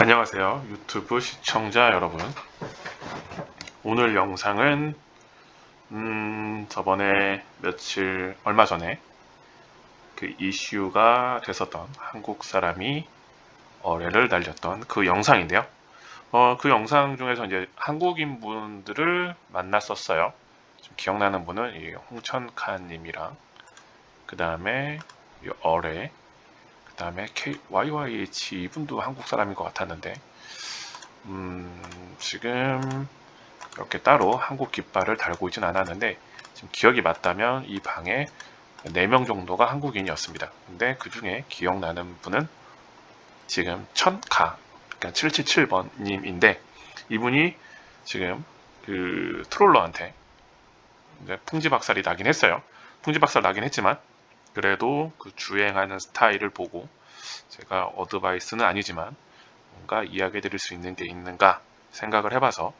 안녕하세요. 유튜브 시청자 여러분. 오늘 영상은 음, 저번에 며칠 얼마 전에 그 이슈가 됐었던 한국 사람이 어뢰를 날렸던 그 영상인데요. 어, 그 영상 중에서 이제 한국인 분들을 만났었어요. 좀 기억나는 분은 이 홍천칸님이랑 그 다음에 이 어뢰 그 다음에 YYH 이분도 한국 사람인 것 같았는데 음, 지금 이렇게 따로 한국 깃발을 달고 있진 않았는데 지금 기억이 맞다면 이 방에 4명 정도가 한국인이었습니다. 근데 그 중에 기억나는 분은 지금 천카 그러니까 777번님인데 이분이 지금 그 트롤러한테 풍지박살이 나긴 했어요. 풍지박살 나긴 했지만 그래도 그 주행하는 스타일을 보고 제가 어드바이스는 아니지만 뭔가 이야기 드릴 수 있는 게 있는가 생각을 해봐서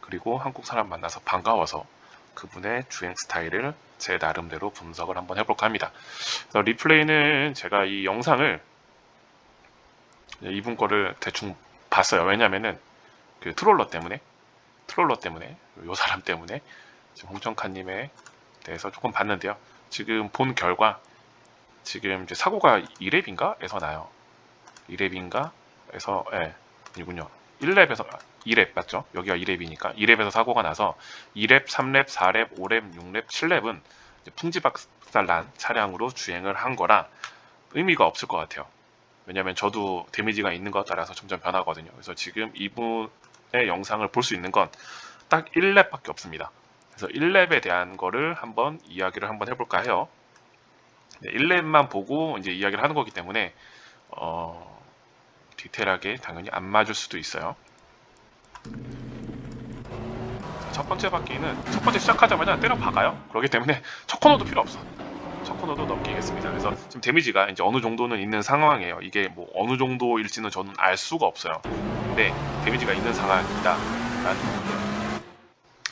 그리고 한국 사람 만나서 반가워서 그분의 주행 스타일을 제 나름대로 분석을 한번 해볼까 합니다. 리플레이는 제가 이 영상을 이분 거를 대충 봤어요. 왜냐면은 그 트롤러 때문에 트롤러 때문에 요 사람 때문에 지금 홍정카님에 대해서 조금 봤는데요. 지금 본 결과 지금 이제 사고가 2랩인가 에서 나요. 2랩인가 에서 예, 아니군요. 1랩에서 2랩 맞죠? 여기가 2랩이니까 2랩에서 사고가 나서 2랩, 3랩, 4랩, 5랩, 6랩, 7랩은 풍지박살 난 차량으로 주행을 한 거라 의미가 없을 것 같아요. 왜냐면 저도 데미지가 있는 것 따라서 점점 변하거든요. 그래서 지금 이분의 영상을 볼 수 있는 건 딱 1랩밖에 없습니다. 그래서 1랩에 대한 거를 한번 이야기를 한번 해볼까 해요. 1랩만 보고 이제 이야기를 하는 거기 때문에 어, 디테일하게 당연히 안 맞을 수도 있어요. 첫 번째 바퀴는 첫 번째 시작하자마자 때려 박아요. 그렇기 때문에 첫 코너도 필요 없어. 첫 코너도 넘기겠습니다. 그래서 지금 데미지가 이제 어느 정도는 있는 상황이에요. 이게 뭐 어느 정도일지는 저는 알 수가 없어요. 근데 데미지가 있는 거고요.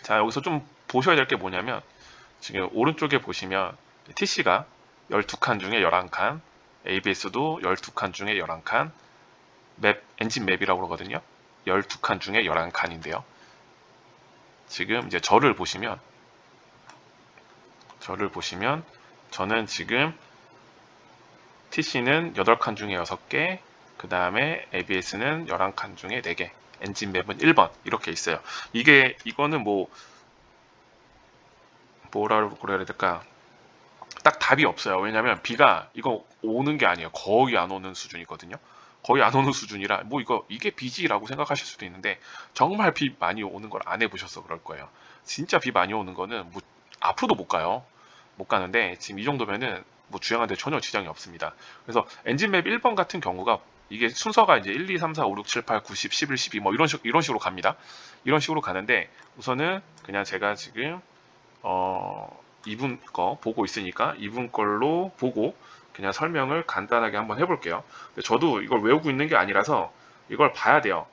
자 여기서 좀 보셔야 될 게 뭐냐면 지금 오른쪽에 보시면 TC가 12칸 중에 11칸, ABS도 12칸 중에 11칸, 맵, 엔진 맵이라고 그러거든요. 12칸 중에 11칸인데요. 지금 이제 저를 보시면 저를 보시면 저는 지금 TC는 8칸 중에 6개, 그 다음에 ABS는 11칸 중에 4개, 엔진 맵은 1번 이렇게 있어요. 이게 이거는 뭐 뭐라고 그래야 될까? 딱 답이 없어요. 왜냐면 비가 이거 오는 게 아니에요. 거의 안 오는 수준이거든요. 거의 안 오는 수준이라 뭐 이거 이게 비지라고 생각하실 수도 있는데 정말 비 많이 오는 걸 안 해보셔서 그럴 거예요. 진짜 비 많이 오는 거는 뭐 앞으로도 못 가요. 못 가는데 지금 이 정도면은 뭐 주행하는데 전혀 지장이 없습니다. 그래서 엔진맵 1번 같은 경우가 이게 순서가 이제 1, 2, 3, 4, 5, 6, 7, 8, 9, 10, 11, 12 뭐 이런 식 이런 식으로 갑니다. 이런 식으로 가는데 우선은 그냥 제가 지금 어 이분 거 보고 있으니까 이분 걸로 보고 그냥 설명을 간단하게 한번 해볼게요. 저도 이걸 외우고 있는 게 아니라서 이걸 봐야 돼요.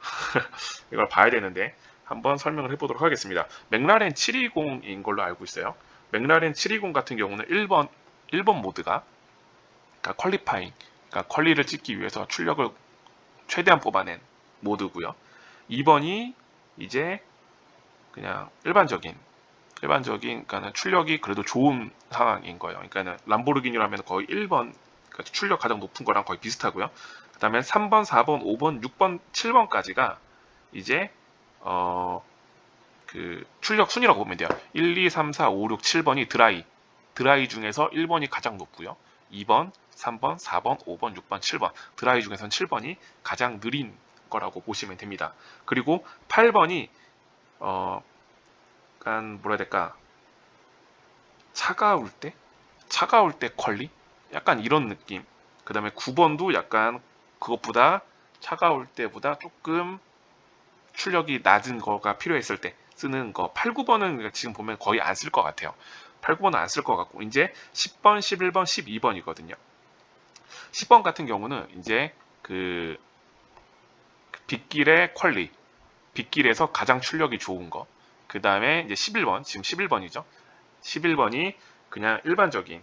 이걸 봐야 되는데 한번 설명을 해보도록 하겠습니다. 맥라렌 720인 걸로 알고 있어요. 맥라렌 720 같은 경우는 1번 1번 모드가 그러니까 퀄리파잉, 그러니까 퀄리를 찍기 위해서 출력을 최대한 뽑아낸 모드고요. 2번이 이제 그냥 일반적인 일반적인 그러니까 출력이 그래도 좋은 상황인 거예요. 그러니까 람보르기니라면 거의 1번 그러니까 출력 가장 높은 거랑 거의 비슷하고요. 그 다음에 3번, 4번, 5번, 6번, 7번까지가 이제 어 그 출력 순위라고 보면 돼요. 1, 2, 3, 4, 5, 6, 7번이 드라이. 드라이 중에서 1번이 가장 높고요. 2번, 3번, 4번, 5번, 6번, 7번. 드라이 중에서는 7번이 가장 느린 거라고 보시면 됩니다. 그리고 8번이 어 약간 뭐라 해야 될까? 차가울 때? 차가울 때 퀄리? 약간 이런 느낌. 그 다음에 9번도 약간 그것보다 차가울 때보다 조금 출력이 낮은 거가 필요했을 때 쓰는 거. 8, 9번은 지금 보면 거의 안 쓸 것 같아요. 8, 9번은 안 쓸 것 같고 이제 10번, 11번, 12번이거든요. 10번 같은 경우는 이제 그 빗길의 퀄리 빗길에서 가장 출력이 좋은 거 그 다음에 이제 11번, 지금 11번이죠. 11번이 그냥 일반적인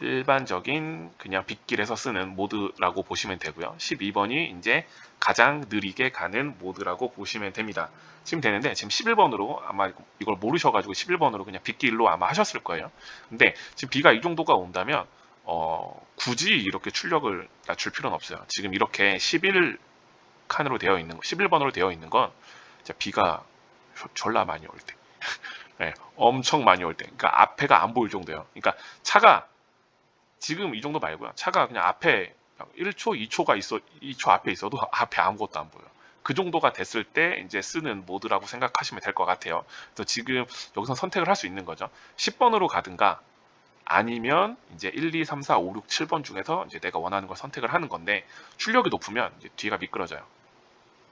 일반적인 그냥 빗길에서 쓰는 모드라고 보시면 되고요. 12번이 이제 가장 느리게 가는 모드라고 보시면 됩니다. 지금 되는데 지금 11번으로 아마 이걸 모르셔가지고 11번으로 그냥 빗길로 아마 하셨을 거예요. 근데 지금 비가 이 정도가 온다면 어, 굳이 이렇게 출력을 낮출 필요는 없어요. 지금 이렇게 11칸으로 되어 있는 거, 11번으로 되어 있는 건 비가 졸라 많이 올 때. 네, 엄청 많이 올 때. 그러니까 앞에가 안 보일 정도예요. 그러니까 차가 지금 이 정도 말고요. 차가 그냥 앞에 1초, 2초가 있어, 2초 앞에 있어도 앞에 아무것도 안 보여. 그 정도가 됐을 때 이제 쓰는 모드라고 생각하시면 될 것 같아요. 그래서 지금 여기서 선택을 할 수 있는 거죠. 10번으로 가든가 아니면 이제 1, 2, 3, 4, 5, 6, 7번 중에서 이제 내가 원하는 걸 선택을 하는 건데 출력이 높으면 뒤가 미끄러져요.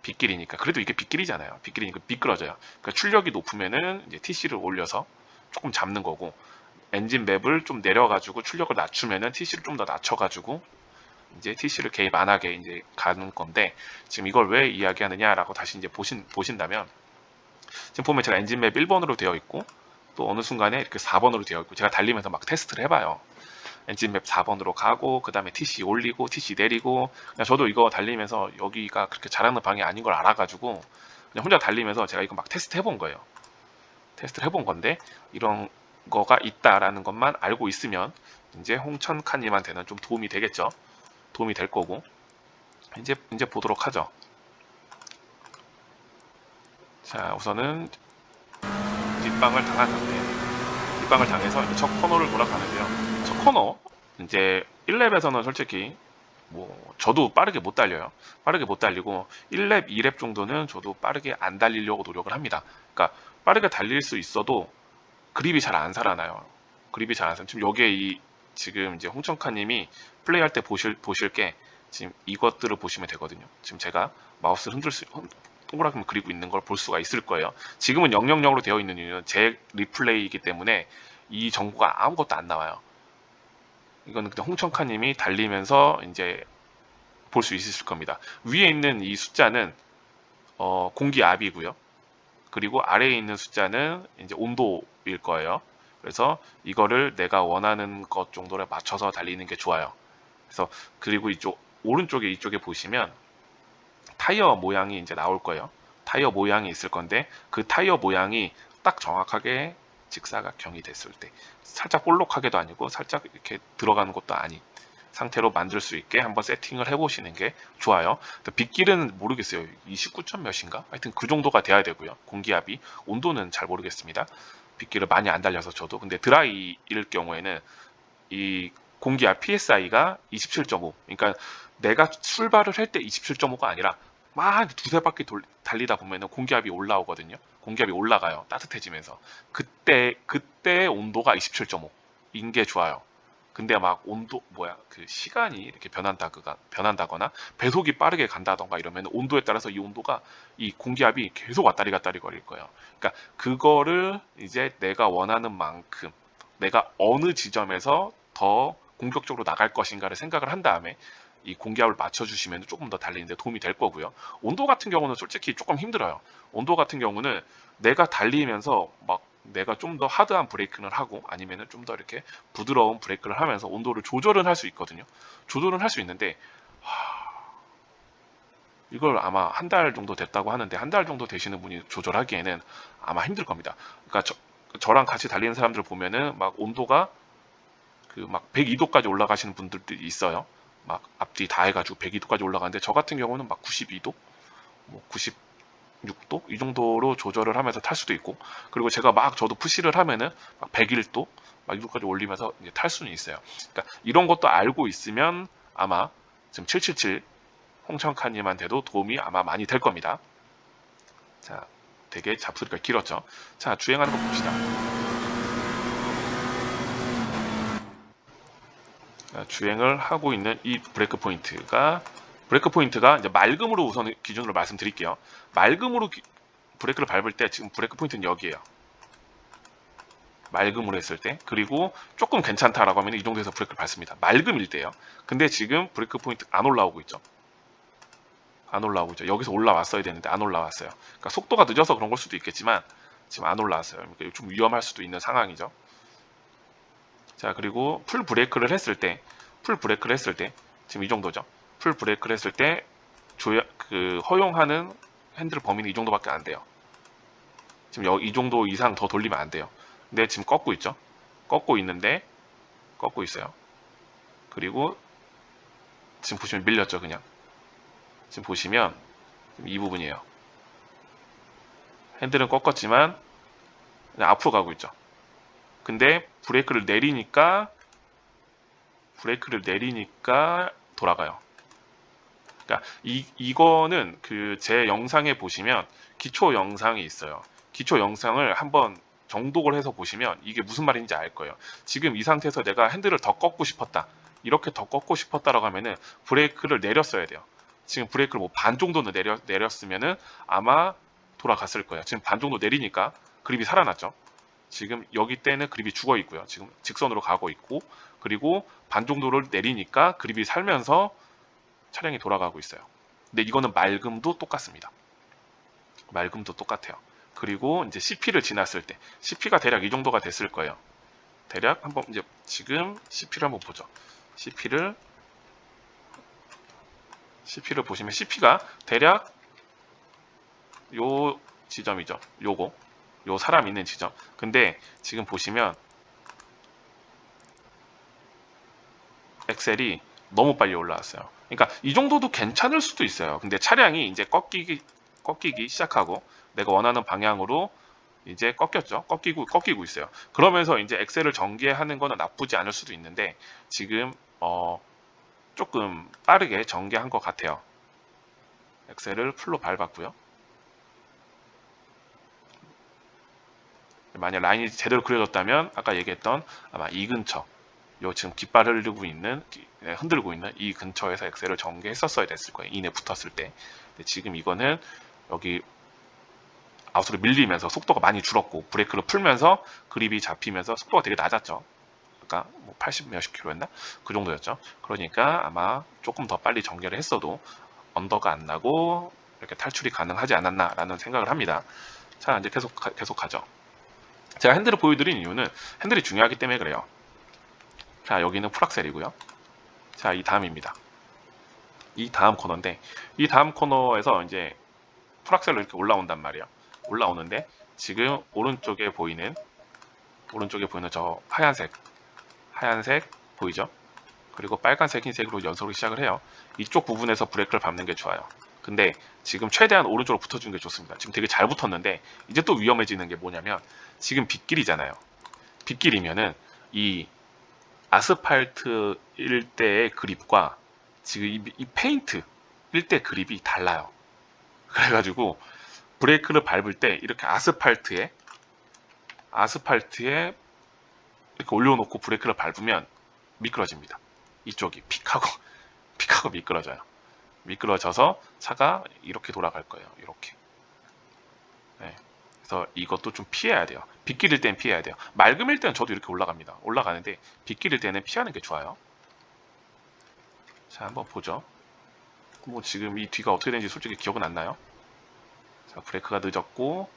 빗길이니까 그래도 이게 빗길이잖아요. 빗길이니까 미끄러져요. 그러니까 출력이 높으면은 이제 TC를 올려서 조금 잡는 거고 엔진 맵을 좀 내려가지고 출력을 낮추면은 TC를 좀 더 낮춰가지고 이제 TC를 개입 안 하게 이제 가는 건데 지금 이걸 왜 이야기하느냐라고 다시 이제 보신 보신다면 지금 보면 제가 엔진 맵 1번으로 되어 있고 또 어느 순간에 이렇게 4번으로 되어 있고 제가 달리면서 막 테스트를 해봐요. 엔진 맵 4번으로 가고 그 다음에 TC 올리고 TC 내리고 그냥 저도 이거 달리면서 여기가 그렇게 잘하는 방이 아닌 걸 알아가지고 그냥 혼자 달리면서 제가 이거 막 테스트 해본 거예요. 테스트를 해본 건데 이런 거가 있다라는 것만 알고 있으면 이제 홍천 칸님한테는 좀 도움이 되겠죠. 도움이 될 거고 이제 이제 보도록 하죠. 자 우선은 뒷방을 당한 상태. 뒷방을 당해서 첫 코너를 돌아가는데요. 첫 코너 이제 1랩에서는 솔직히 뭐 저도 빠르게 못 달려요. 빠르게 못 달리고 1랩, 2랩 정도는 저도 빠르게 안 달리려고 노력을 합니다. 그러니까 빠르게 달릴 수 있어도 그립이 잘 안 살아나요. 그립이 잘 안 살아. 지금 여기에 이 지금 이제 홍천카님이 플레이할 때 보실 보실 게 지금 이것들을 보시면 되거든요. 지금 제가 마우스를 흔들 수 동그랗게 그리고 있는 걸 볼 수가 있을 거예요. 지금은 000으로 되어 있는 이유는 제 리플레이이기 때문에 이 정보가 아무것도 안 나와요. 이거는 그냥 홍천카님이 달리면서 이제 볼 수 있으실 겁니다. 위에 있는 이 숫자는 어, 공기압이고요. 그리고 아래에 있는 숫자는 이제 온도일 거예요. 그래서 이거를 내가 원하는 것 정도를 맞춰서 달리는 게 좋아요. 그래서 그리고 이쪽 오른쪽에 이쪽에 보시면 타이어 모양이 이제 나올 거예요. 타이어 모양이 있을 건데 그 타이어 모양이 딱 정확하게 직사각형이 됐을 때 살짝 볼록하게도 아니고 살짝 이렇게 들어가는 것도 아닌 상태로 만들 수 있게 한번 세팅을 해보시는 게 좋아요. 빗길은 모르겠어요. 29점 몇인가? 하여튼 그 정도가 돼야 되고요. 공기압이 온도는 잘 모르겠습니다. 빗길을 많이 안 달려서 저도 근데 드라이일 경우에는 이 공기압 PSI가 27.5 그러니까 내가 출발을 할 때 27.5가 아니라 막 두세 바퀴 돌, 달리다 보면은 공기압이 올라오거든요. 공기압이 올라가요. 따뜻해지면서 그때 그때 온도가 27.5인 게 좋아요. 근데 막 온도 뭐야 그 시간이 이렇게 변한다가 변한다거나 배속이 빠르게 간다던가 이러면 온도에 따라서 이 온도가 이 공기압이 계속 왔다리 갔다리 거릴 거예요. 그러니까 그거를 이제 내가 원하는 만큼 내가 어느 지점에서 더 공격적으로 나갈 것인가를 생각을 한 다음에 이 공기압을 맞춰주시면 조금 더 달리는데 도움이 될 거고요. 온도 같은 경우는 솔직히 조금 힘들어요. 온도 같은 경우는 내가 달리면서 막 내가 좀 더 하드한 브레이크를 하고 아니면은 좀 더 이렇게 부드러운 브레이크를 하면서 온도를 조절은 할 수 있거든요. 조절은 할 수 있는데 하... 이걸 아마 한 달 정도 됐다고 하는데 한 달 정도 되시는 분이 조절하기에는 아마 힘들 겁니다. 그러니까 저, 저랑 같이 달리는 사람들 보면은 막 온도가 그 막 102도까지 올라가시는 분들도 있어요. 막 앞뒤 다 해가지고 102도까지 올라가는데 저 같은 경우는 막 92도, 뭐 96도 이 정도로 조절을 하면서 탈 수도 있고 그리고 제가 막 저도 푸시를 하면은 막 101도 막 이도까지 올리면서 이제 탈 수는 있어요. 그러니까 이런 것도 알고 있으면 아마 지금 777 홍천카님한테도 도움이 아마 많이 될 겁니다. 자, 되게 잡소리가 길었죠. 자, 주행하는 거 봅시다. 주행을 하고 있는 이 브레이크 포인트가 브레이크 포인트가 이제 맑음으로 우선 기준으로 말씀드릴게요. 맑음으로 기, 브레이크를 밟을 때 지금 브레이크 포인트는 여기에요. 맑음으로 했을 때 그리고 조금 괜찮다라고 하면 이 정도에서 브레이크를 밟습니다. 맑음일 때요. 근데 지금 브레이크 포인트 안 올라오고 있죠. 안 올라오고 있죠. 여기서 올라왔어야 되는데 안 올라왔어요. 그러니까 속도가 늦어서 그런 걸 수도 있겠지만 지금 안 올라왔어요. 그러니까 좀 위험할 수도 있는 상황이죠. 자 그리고 풀 브레이크를 했을 때 풀 브레이크를 했을 때 지금 이 정도죠. 풀 브레이크를 했을 때 조야, 그 허용하는 핸들 범위는 이 정도밖에 안 돼요. 지금 여, 이 정도 이상 더 돌리면 안 돼요. 근데 지금 꺾고 있죠. 꺾고 있는데 꺾고 있어요. 그리고 지금 보시면 밀렸죠, 그냥. 지금 보시면 이 부분이에요. 핸들은 꺾었지만 앞으로 가고 있죠. 근데 브레이크를 내리니까 브레이크를 내리니까 돌아가요. 그러니까 이 이거는 그 제 영상에 보시면 기초 영상이 있어요. 기초 영상을 한번 정독을 해서 보시면 이게 무슨 말인지 알 거예요. 지금 이 상태에서 내가 핸들을 더 꺾고 싶었다. 이렇게 더 꺾고 싶었다라고 하면은 브레이크를 내렸어야 돼요. 지금 브레이크를 뭐 반 정도는 내려, 내렸으면은 아마 돌아갔을 거예요. 지금 반 정도 내리니까 그립이 살아났죠. 지금 여기 때는 그립이 죽어 있고요. 지금 직선으로 가고 있고 그리고 반 정도를 내리니까 그립이 살면서 차량이 돌아가고 있어요. 근데 이거는 맑음도 똑같습니다. 맑음도 똑같아요. 그리고 이제 CP를 지났을 때 CP가 대략 이 정도가 됐을 거예요. 대략 한번 이제 지금 CP를 한번 보죠. CP를 CP를 보시면 CP가 대략 요 지점이죠. 요거 요 사람 있는 지점. 근데 지금 보시면 엑셀이 너무 빨리 올라왔어요. 그러니까 이 정도도 괜찮을 수도 있어요. 근데 차량이 이제 꺾이기 꺾이기 시작하고 내가 원하는 방향으로 이제 꺾였죠. 꺾이고 꺾이고 있어요. 그러면서 이제 엑셀을 전개하는 거는 나쁘지 않을 수도 있는데 지금 어 조금 빠르게 전개한 것 같아요. 엑셀을 풀로 밟았고요. 만약 라인이 제대로 그려졌다면 아까 얘기했던 아마 이 근처 요 지금 깃발 흘리고 있는 네, 흔들고 있는 이 근처에서 엑셀을 전개했었어야 됐을 거예요. 인에 붙었을 때. 근데 지금 이거는 여기 아웃으로 밀리면서 속도가 많이 줄었고 브레이크를 풀면서 그립이 잡히면서 속도가 되게 낮았죠. 아까 뭐 80 몇십 킬로였나? 그 정도였죠. 그러니까 아마 조금 더 빨리 전개를 했어도 언더가 안 나고 이렇게 탈출이 가능하지 않았나라는 생각을 합니다. 자 이제 계속 가, 계속 가죠. 제가 핸들을 보여드린 이유는 핸들이 중요하기 때문에 그래요. 자 여기는 풀악셀이고요. 자 이 다음입니다. 이 다음 코너인데 이 다음 코너에서 이제 풀악셀로 이렇게 올라온단 말이에요. 올라오는데 지금 오른쪽에 보이는 오른쪽에 보이는 저 하얀색 하얀색 보이죠? 그리고 빨간색 흰색으로 연속으로 시작을 해요. 이쪽 부분에서 브레이크를 밟는 게 좋아요. 근데 지금 최대한 오른쪽으로 붙어주는 게 좋습니다. 지금 되게 잘 붙었는데 이제 또 위험해지는 게 뭐냐면 지금 빗길이잖아요. 빗길이면은 이 아스팔트 일대의 그립과 지금 이, 이 페인트 일대 그립이 달라요. 그래가지고 브레이크를 밟을 때 이렇게 아스팔트에 아스팔트에 이렇게 올려놓고 브레이크를 밟으면 미끄러집니다. 이쪽이 픽하고 픽하고 미끄러져요. 미끄러져서 차가 이렇게 돌아갈 거예요. 이렇게. 네. 그래서 이것도 좀 피해야 돼요. 빗길일 땐 피해야 돼요. 맑음일 때는 저도 이렇게 올라갑니다. 올라가는데 빗길일 때는 피하는 게 좋아요. 자, 한번 보죠. 뭐 지금 이 뒤가 어떻게 되는지 솔직히 기억은 안 나요. 자, 브레이크가 늦었고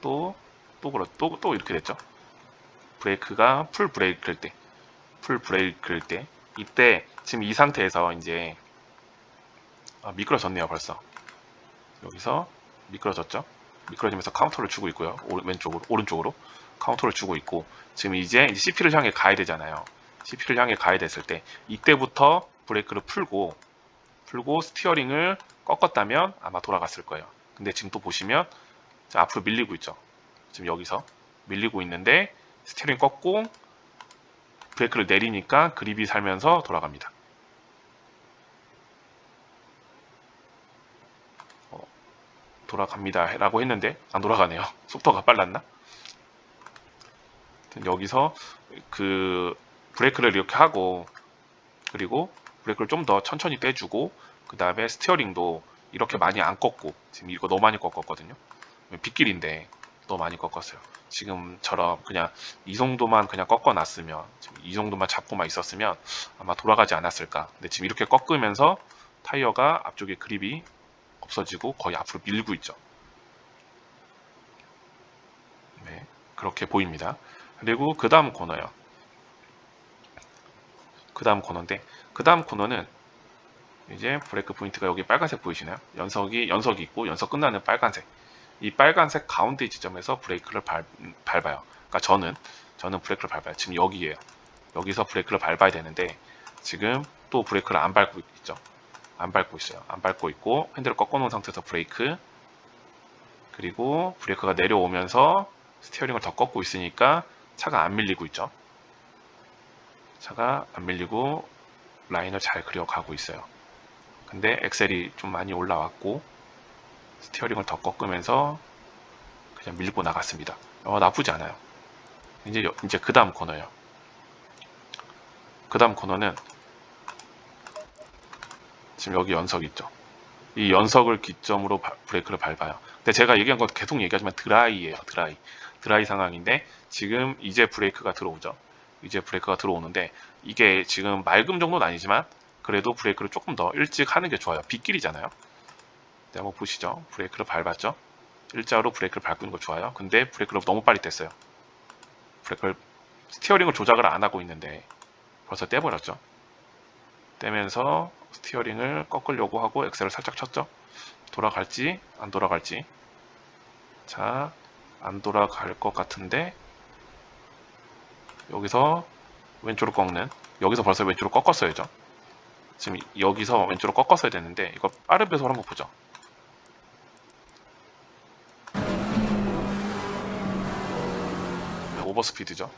또 또 그렇 또, 또 이렇게 됐죠. 브레이크가 풀 브레이크일 때, 풀 브레이크일 때 이때 지금 이 상태에서 이제 아, 미끄러졌네요 벌써 여기서 미끄러졌죠. 미끄러지면서 카운터를 주고 있고요. 오, 왼쪽으로 오른쪽으로 카운터를 주고 있고 지금 이제, 이제 CP를 향해 가야 되잖아요. CP를 향해 가야 됐을 때 이때부터 브레이크를 풀고 풀고 스티어링을 꺾었다면 아마 돌아갔을 거예요. 근데 지금 또 보시면 자, 앞으로 밀리고 있죠. 지금 여기서 밀리고 있는데 스티어링 꺾고 브레이크를 내리니까 그립이 살면서 돌아갑니다. 어, 돌아갑니다 라고 했는데 안 돌아가네요. 속도가 빨랐나? 여기서 그 브레이크를 이렇게 하고 그리고 브레이크를 좀 더 천천히 떼주고 그 다음에 스티어링도 이렇게 많이 안 꺾고 지금 이거 너무 많이 꺾었거든요 빗길인데 너무 많이 꺾었어요 지금처럼 그냥 이 정도만 그냥 꺾어 놨으면 지금 이 정도만 잡고만 있었으면 아마 돌아가지 않았을까 근데 지금 이렇게 꺾으면서 타이어가 앞쪽에 그립이 없어지고 거의 앞으로 밀고 있죠 네 그렇게 보입니다 그리고 그 다음 코너요. 그 다음 코너인데 그 다음 코너는 이제 브레이크 포인트가 여기 빨간색 보이시나요? 연석이 연석이 있고 연석 끝나는 빨간색. 이 빨간색 가운데 지점에서 브레이크를 밟, 밟아요. 그러니까 저는 저는 브레이크를 밟아요. 지금 여기에요. 여기서 브레이크를 밟아야 되는데 지금 또 브레이크를 안 밟고 있죠. 안 밟고 있어요. 안 밟고 있고 핸들을 꺾어 놓은 상태에서 브레이크 그리고 브레이크가 내려오면서 스티어링을 더 꺾고 있으니까 차가 안 밀리고 있죠. 차가 안 밀리고 라인을 잘 그려가고 있어요. 근데 엑셀이 좀 많이 올라왔고 스티어링을 더 꺾으면서 그냥 밀고 나갔습니다. 어, 나쁘지 않아요. 이제 여- 이제 그 다음 코너예요. 그 다음 코너는 지금 여기 연석 있죠. 이 연석을 기점으로 바- 브레이크를 밟아요. 근데 제가 얘기한 건 계속 얘기하지만 드라이예요. 드라이. 드라이 상황인데 지금 이제 브레이크가 들어오죠. 이제 브레이크가 들어오는데 이게 지금 맑음 정도는 아니지만 그래도 브레이크를 조금 더 일찍 하는 게 좋아요. 빗길이잖아요. 네, 한번 보시죠. 브레이크를 밟았죠. 일자로 브레이크를 밟는 거 좋아요. 근데 브레이크를 너무 빨리 뗐어요. 브레이크를 스티어링을 조작을 안 하고 있는데 벌써 떼버렸죠. 떼면서 스티어링을 꺾으려고 하고 엑셀을 살짝 쳤죠. 돌아갈지 안 돌아갈지. 자, 안 돌아갈 것 같은데 여기서 왼쪽으로 꺾는 여기서 벌써 왼쪽으로 꺾었어야죠. 지금 여기서 왼쪽으로 꺾었어야 되는데 이거 빠른 배속을 한번 보죠. 오버스피드죠.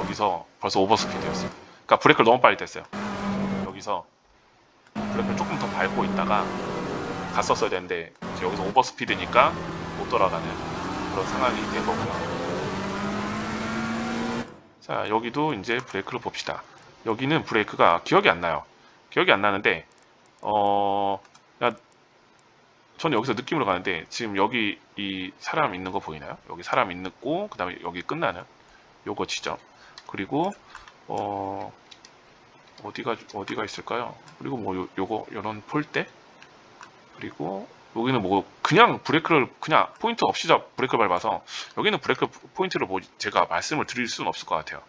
여기서 벌써 오버스피드였어요. 그러니까 브레이크를 너무 빨리 뗐어요. 여기서 브레이크를 조금 더 밟고 있다가 갔었어야 되는데 이제 여기서 오버스피드니까 못 돌아가는 그런 상황이 된 거고요. 자 여기도 이제 브레이크를 봅시다. 여기는 브레이크가 기억이 안 나요. 기억이 안 나는데 어 야, 저는 여기서 느낌으로 가는데 지금 여기 이 사람 있는 거 보이나요? 여기 사람 있고 그다음에 여기 끝나는 요거 지점 그리고 어 어디가 어디가 있을까요? 그리고 뭐 요, 요거 요런 폴대 그리고 여기는 뭐 그냥 브레이크를 그냥 포인트 없이 잡 브레이크를 밟아서 여기는 브레이크 포인트를 뭐 제가 말씀을 드릴 수는 없을 것 같아요.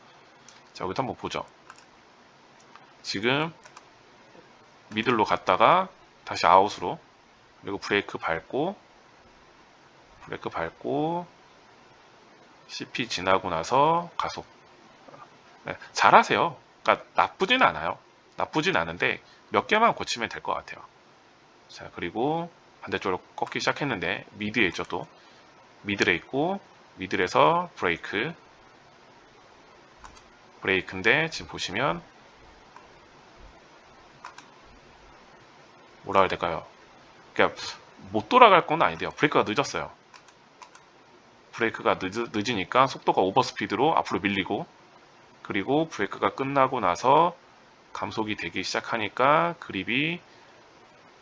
자 여기도 한번 보죠. 지금 미들로 갔다가 다시 아웃으로 그리고 브레이크 밟고 브레이크 밟고 CP 지나고 나서 가속 네, 잘하세요. 그러니까 나쁘진 않아요. 나쁘진 않은데 몇 개만 고치면 될 것 같아요. 자 그리고 반대쪽으로 꺾기 시작했는데 미드에 있죠 또 미들에 있고 미들에서 브레이크 브레이크인데 지금 보시면 뭐라 해야 될까요? 그러니까 못 돌아갈 건 아닌데요. 브레이크가 늦었어요. 브레이크가 늦, 늦으니까 속도가 오버스피드로 앞으로 밀리고 그리고 브레이크가 끝나고 나서 감속이 되기 시작하니까 그립이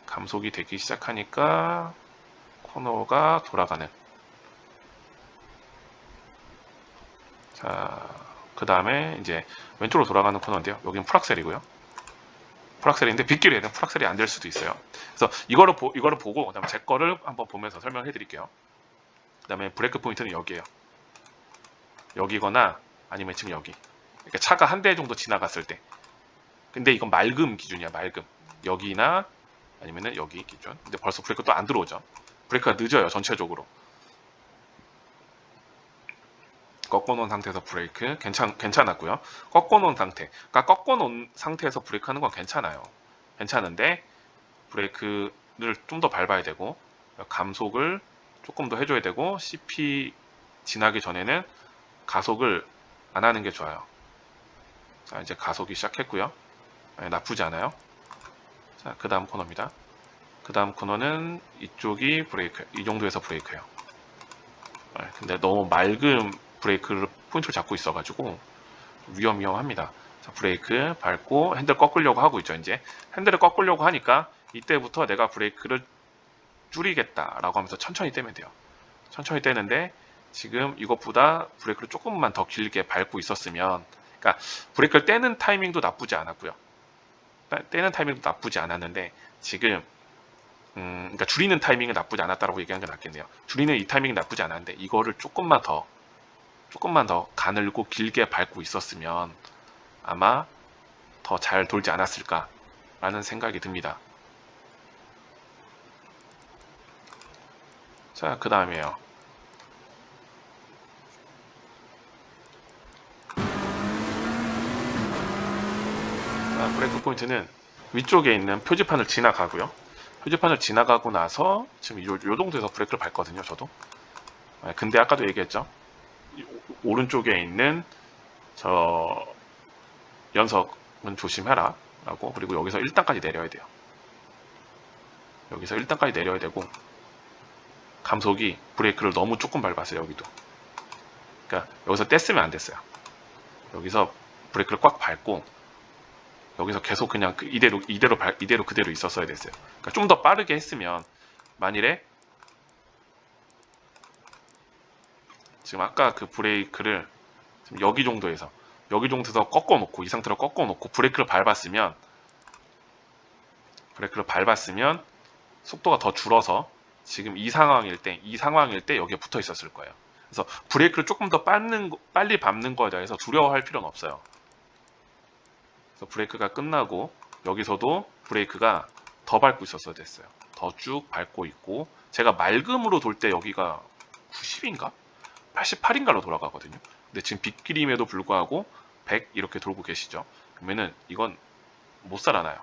감속이 되기 시작하니까 코너가 돌아가는 자, 그 다음에 이제 왼쪽으로 돌아가는 코너인데요. 여기는 풀악셀이고요. 풀악셀인데 빗길이에요. 풀악셀이 안 될 수도 있어요. 그래서 이거를 보, 이거를 보고 그다음에 제 거를 한번 보면서 설명해 드릴게요. 그 다음에 브레이크 포인트는 여기에요. 여기거나 아니면 지금 여기. 그러니까 차가 한 대 정도 지나갔을 때. 근데 이건 맑음 기준이야. 맑음. 여기나 아니면은 여기 기준. 근데 벌써 브레이크 또 안 들어오죠. 브레이크가 늦어요. 전체적으로. 꺾어놓은 상태에서 브레이크 괜찮 괜찮았고요. 꺾어놓은 상태, 그러니까 꺾어놓은 상태에서 브레이크하는 건 괜찮아요. 괜찮은데 브레이크를 좀 더 밟아야 되고 감속을 조금 더 해줘야 되고 CP 지나기 전에는 가속을 안 하는 게 좋아요. 자 이제 가속이 시작했고요. 네, 나쁘지 않아요. 자 그 다음 코너입니다. 그 다음 코너는 이쪽이 브레이크, 이 정도에서 브레이크예요. 네, 근데 너무 맑은 브레이크를 포인트를 잡고 있어가지고 위험 위험합니다. 자, 브레이크 밟고 핸들 꺾으려고 하고 있죠. 이제 핸들을 꺾으려고 하니까 이때부터 내가 브레이크를 줄이겠다라고 하면서 천천히 떼면 돼요. 천천히 떼는데 지금 이것보다 브레이크를 조금만 더 길게 밟고 있었으면, 그러니까 브레이크를 떼는 타이밍도 나쁘지 않았고요. 따- 떼는 타이밍도 나쁘지 않았는데 지금 음, 그러니까 줄이는 타이밍은 나쁘지 않았다라고 얘기하는 게 낫겠네요. 줄이는 이 타이밍이 나쁘지 않았는데 이거를 조금만 더 조금만 더 가늘고 길게 밟고 있었으면 아마 더 잘 돌지 않았을까라는 생각이 듭니다. 자, 그 다음에요. 자, 브레이크 포인트는 위쪽에 있는 표지판을 지나가고요. 표지판을 지나가고 나서 지금 요, 요 정도에서 브레이크를 밟거든요, 저도. 아, 근데 아까도 얘기했죠. 오른쪽에 있는 저 연석은 조심해라. 라고 그리고 여기서 1단까지 내려야 돼요. 여기서 1단까지 내려야 되고 감속이 브레이크를 너무 조금 밟았어요, 여기도. 그러니까 여기서 뗐으면 안 됐어요. 여기서 브레이크를 꽉 밟고 여기서 계속 그냥 그 이대로 이대로 발- 이대로 그대로 있었어야 됐어요. 그러니까 좀 더 빠르게 했으면 만일에 지금 아까 그 브레이크를 지금 여기 정도에서 여기 정도에서 꺾어 놓고 이 상태로 꺾어 놓고 브레이크를 밟았으면 브레이크를 밟았으면 속도가 더 줄어서 지금 이 상황일 때 이 상황일 때 여기에 붙어 있었을 거예요. 그래서 브레이크를 조금 더 거- 빨리 밟는 거에 대해서 두려워할 필요는 없어요. 그래서 브레이크가 끝나고 여기서도 브레이크가 더 밟고 있었어야 됐어요. 더 쭉 밟고 있고 제가 맑음으로 돌 때 여기가 90인가? 88인가로 돌아가거든요. 근데 지금 빗길임에도 불구하고 100 이렇게 돌고 계시죠. 그러면은 이건 못 살아나요.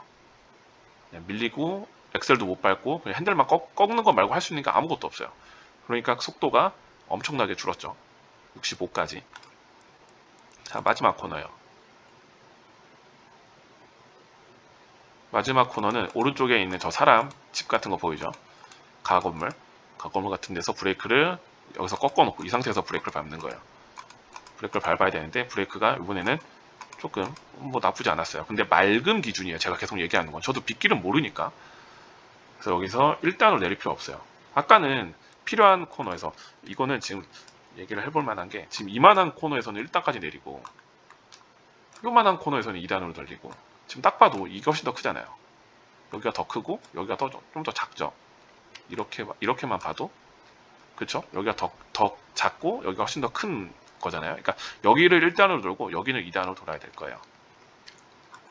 밀리고 엑셀도 못 밟고 핸들만 꺾, 꺾는 거 말고 할 수 있는 게 아무것도 없어요. 그러니까 속도가 엄청나게 줄었죠. 65까지. 자 마지막 코너요. 마지막 코너는 오른쪽에 있는 저 사람 집 같은 거 보이죠? 가건물 가건물 같은 데서 브레이크를 여기서 꺾어 놓고 이 상태에서 브레이크를 밟는 거예요. 브레이크를 밟아야 되는데 브레이크가 이번에는 조금 뭐 나쁘지 않았어요. 근데 맑음 기준이에요. 제가 계속 얘기하는 건 저도 빗길은 모르니까 그래서 여기서 1단으로 내릴 필요 없어요. 아까는 필요한 코너에서 이거는 지금 얘기를 해볼 만한 게 지금 이만한 코너에서는 1단까지 내리고 요만한 코너에서는 2단으로 달리고 지금 딱 봐도 훨씬 더 크잖아요. 여기가 더 크고 여기가 더좀더 작죠. 이렇게 이렇게만 봐도 그렇죠? 여기가 더 더 작고 여기가 훨씬 더 큰 거잖아요. 그러니까 여기를 1단으로 돌고 여기는 2단으로 돌아야 될 거예요.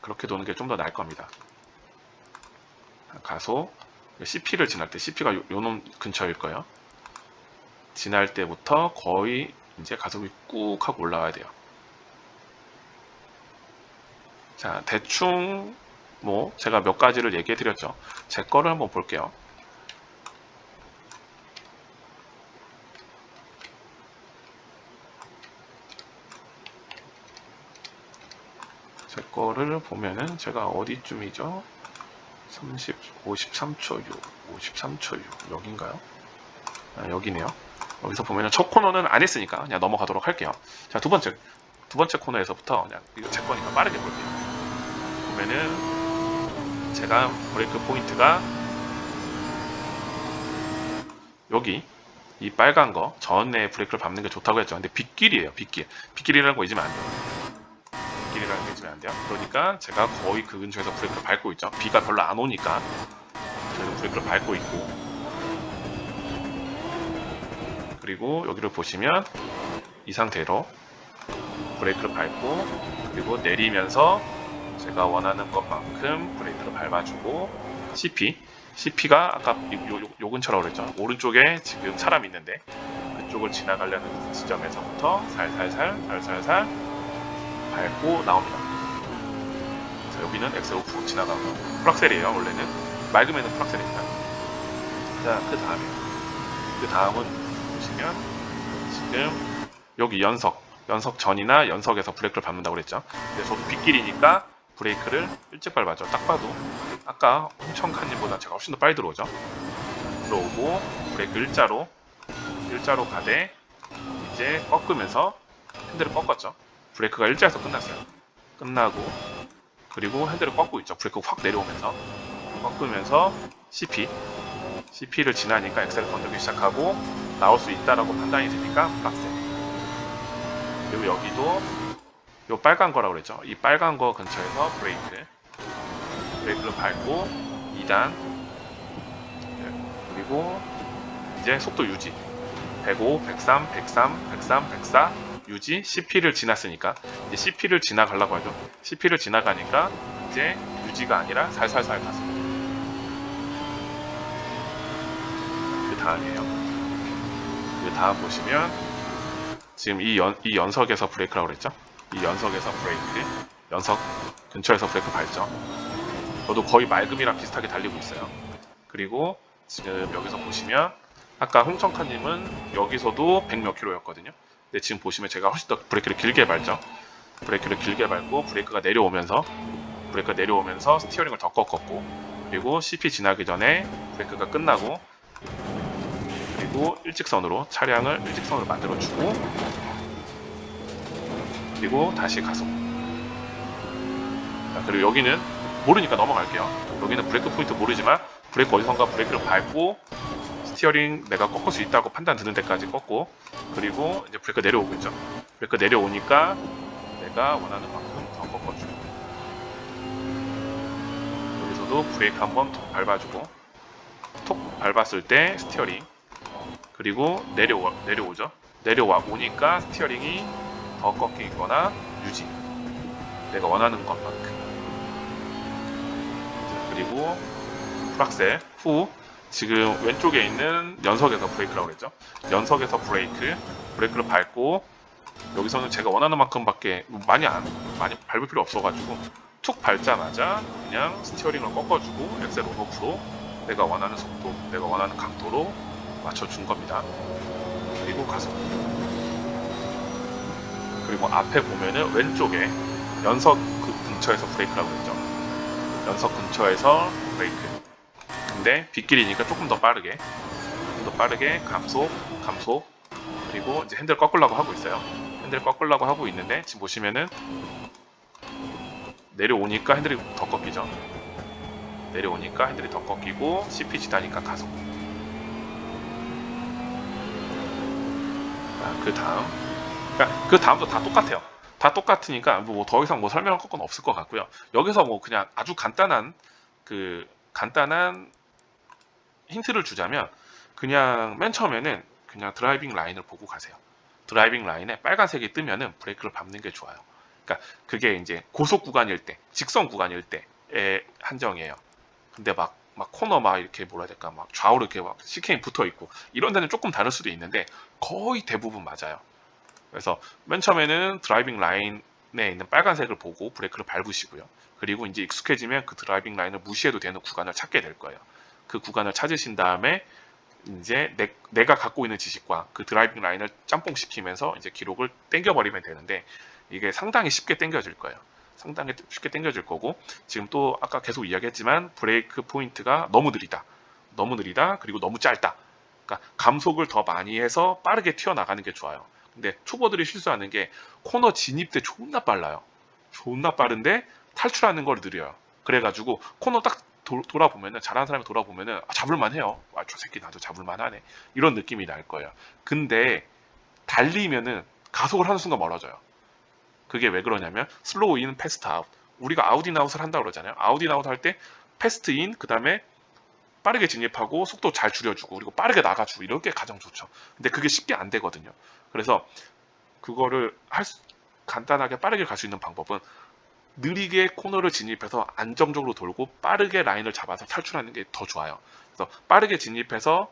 그렇게 도는 게 좀 더 나을 겁니다. 가소 CP를 지날 때 CP가 요, 요놈 근처일 거예요. 지날 때부터 거의 이제 가속이 꾹 하고 올라와야 돼요. 자, 대충 뭐 제가 몇 가지를 얘기해 드렸죠. 제 거를 한번 볼게요. 제 거를 보면은 제가 어디쯤이죠? 30, 53초 6, 53초 6 여긴가요? 아, 여기네요. 여기서 보면은 첫 코너는 안 했으니까 그냥 넘어가도록 할게요. 자, 두 번째 두 번째 코너에서부터 그냥 이거 제 거니까 빠르게 볼게요. 보면은 제가 브레이크 포인트가 여기 이 빨간 거 전에 브레이크를 밟는 게 좋다고 했죠. 근데 빗길이에요. 빗길. 빗길이라는 거 잊으면 안 돼요. 잊으면 안 돼요. 그러니까 제가 거의 그 근처에서 브레이크를 밟고 있죠. 비가 별로 안 오니까 계속 브레이크를 밟고 있고 그리고 여기를 보시면 이 상태로 브레이크를 밟고 그리고 내리면서 제가 원하는 것만큼 브레이크를 밟아주고 CP CP가 아까 요, 요, 요 근처라고 그랬죠 오른쪽에 지금 사람이 있는데 그쪽을 지나가려는 지점에서부터 살살살 살살살 밟고 나옵니다 자, 여기는 엑셀로 푹 지나가고 프락셀이에요 원래는 맑음에는 프락셀입니다 자 그 다음에 그 다음은 보시면 지금 여기 연석 연석 전이나 연석에서 브레이크를 밟는다고 그랬죠. 근데 저도 빗길이니까 브레이크를 일찍 밟았죠. 딱 봐도 아까 홍천 칸님보다 제가 훨씬 더 빨리 들어오죠. 들어오고 브레이크 일자로 일자로 가되 이제 꺾으면서 핸들을 꺾었죠. 브레이크가 일자에서 끝났어요. 끝나고 그리고 핸들을 꺾고 있죠. 브레이크 확 내려오면서 꺾으면서 CP CP를 지나니까 엑셀을 건들기 시작하고 나올 수 있다라고 판단이 되니까 플락셀 그리고 여기도 요 빨간 거라고 그랬죠. 이 빨간 거 근처에서 브레이크. 브레이크를 밟고 2단. 그리고 이제 속도 유지. 105, 103, 103, 103, 104, 유지, CP를 지났으니까 이제 CP를 지나가려고 하죠. CP를 지나가니까 이제 유지가 아니라 살살살 가서 그 다음이에요. 그 다음 보시면 지금 이, 연, 이 연석에서 브레이크라고 그랬죠? 이 연석에서 브레이크, 연석 근처에서 브레이크 밟죠. 저도 거의 맑음이랑 비슷하게 달리고 있어요. 그리고 지금 여기서 보시면 아까 홍청카님은 여기서도 100 몇 킬로였거든요. 근데 지금 보시면 제가 훨씬 더 브레이크를 길게 밟죠. 브레이크를 길게 밟고 브레이크가 내려오면서 브레이크가 내려오면서 스티어링을 더 꺾었고 그리고 CP 지나기 전에 브레이크가 끝나고 그리고 일직선으로 차량을 일직선으로 만들어주고 그리고 다시 가속 자, 그리고 여기는 모르니까 넘어갈게요 여기는 브레이크 포인트 모르지만 브레이크 어디선가 브레이크를 밟고 스티어링 내가 꺾을 수 있다고 판단 드는 데까지 꺾고 그리고 이제 브레이크 내려오겠죠. 브레이크 내려오니까 내가 원하는 만큼 더 꺾어주고 여기서도 브레이크 한 번 톡 밟아주고 톡 밟았을 때 스티어링 그리고 내려오, 내려오죠. 내려와 오니까 스티어링이 더 꺾이거나 유지 내가 원하는 것만큼. 자, 그리고 풀악셀 후 지금 왼쪽에 있는 연석에서 브레이크라고 그랬죠 연석에서 브레이크 브레이크를 밟고 여기서는 제가 원하는 만큼밖에 많이 안 많이 밟을 필요 없어가지고 툭 밟자마자 그냥 스티어링을 꺾어주고 엑셀 온오프로 내가 원하는 속도 내가 원하는 각도로 맞춰준 겁니다 그리고 가속 그리고 앞에 보면은 왼쪽에 연석 그 근처에서 브레이크라고 했죠. 연석 근처에서 브레이크. 근데 빗길이니까 조금 더 빠르게, 조금 더 빠르게 감속, 감속. 그리고 이제 핸들 꺾으려고 하고 있어요. 핸들 꺾으려고 하고 있는데 지금 보시면은 내려오니까 핸들이 더 꺾이죠. 내려오니까 핸들이 더 꺾이고 CP 지다니까 가속. 아, 그 다음 그러니까 그 다음도 다 똑같아요. 다 똑같으니까 뭐 더 이상 뭐 설명할 건 없을 것 같고요. 여기서 뭐 그냥 아주 간단한 그 간단한 힌트를 주자면 그냥 맨 처음에는 그냥 드라이빙 라인을 보고 가세요. 드라이빙 라인에 빨간색이 뜨면은 브레이크를 밟는 게 좋아요. 그러니까 그게 이제 고속 구간일 때, 직선 구간일 때의 한정이에요. 근데 막, 막 코너 막 이렇게 뭐라 해야 될까, 막 좌우로 이렇게 막 CK이 붙어 있고 이런 데는 조금 다를 수도 있는데 거의 대부분 맞아요. 그래서 맨 처음에는 드라이빙 라인에 있는 빨간색을 보고 브레이크를 밟으시고요. 그리고 이제 익숙해지면 그 드라이빙 라인을 무시해도 되는 구간을 찾게 될 거예요. 그 구간을 찾으신 다음에 이제 내, 가 갖고 있는 지식과 그 드라이빙 라인을 짬뽕 시키면서 이제 기록을 땡겨 버리면 되는데 이게 상당히 쉽게 땡겨질 거예요. 상당히 쉽게 땡겨질 거고 지금 또 아까 계속 이야기했지만 브레이크 포인트가 너무 느리다. 너무 느리다. 그리고 너무 짧다. 그러니까 감속을 더 많이 해서 빠르게 튀어나가는 게 좋아요. 근데 초보들이 실수하는 게 코너 진입 때 존나 빨라요. 존나 빠른데 탈출하는 걸 느려요. 그래가지고 코너 딱 도, 돌아보면은 잘하는 사람이 돌아보면은 아, 잡을만 해요. 아, 저 새끼 나도 잡을만 하네. 이런 느낌이 날 거예요. 근데 달리면은 가속을 하는 순간 멀어져요. 그게 왜 그러냐면 슬로우 인, 패스트 아웃. 우리가 아웃 인 아웃을 한다고 그러잖아요. 아웃 인 아웃 할 때 패스트 인, 그 다음에 빠르게 진입하고 속도 잘 줄여주고 그리고 빠르게 나가주고 이런 게 가장 좋죠. 근데 그게 쉽게 안 되거든요. 그래서 그거를 할 수, 간단하게 빠르게 갈 수 있는 방법은 느리게 코너를 진입해서 안정적으로 돌고 빠르게 라인을 잡아서 탈출하는 게 더 좋아요. 그래서 빠르게 진입해서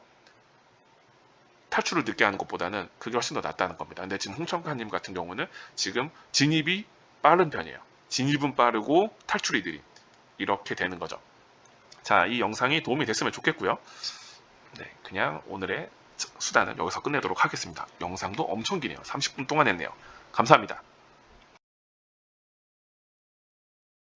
탈출을 늦게 하는 것보다는 그게 훨씬 더 낫다는 겁니다. 근데 지금 홍청카님 같은 경우는 지금 진입이 빠른 편이에요. 진입은 빠르고 탈출이 느린 이렇게 되는 거죠. 자, 이 영상이 도움이 됐으면 좋겠고요. 네, 그냥 오늘의 수단은 여기서 끝내도록 하겠습니다. 영상도 엄청 기네요. 30분 동안 했네요. 감사합니다.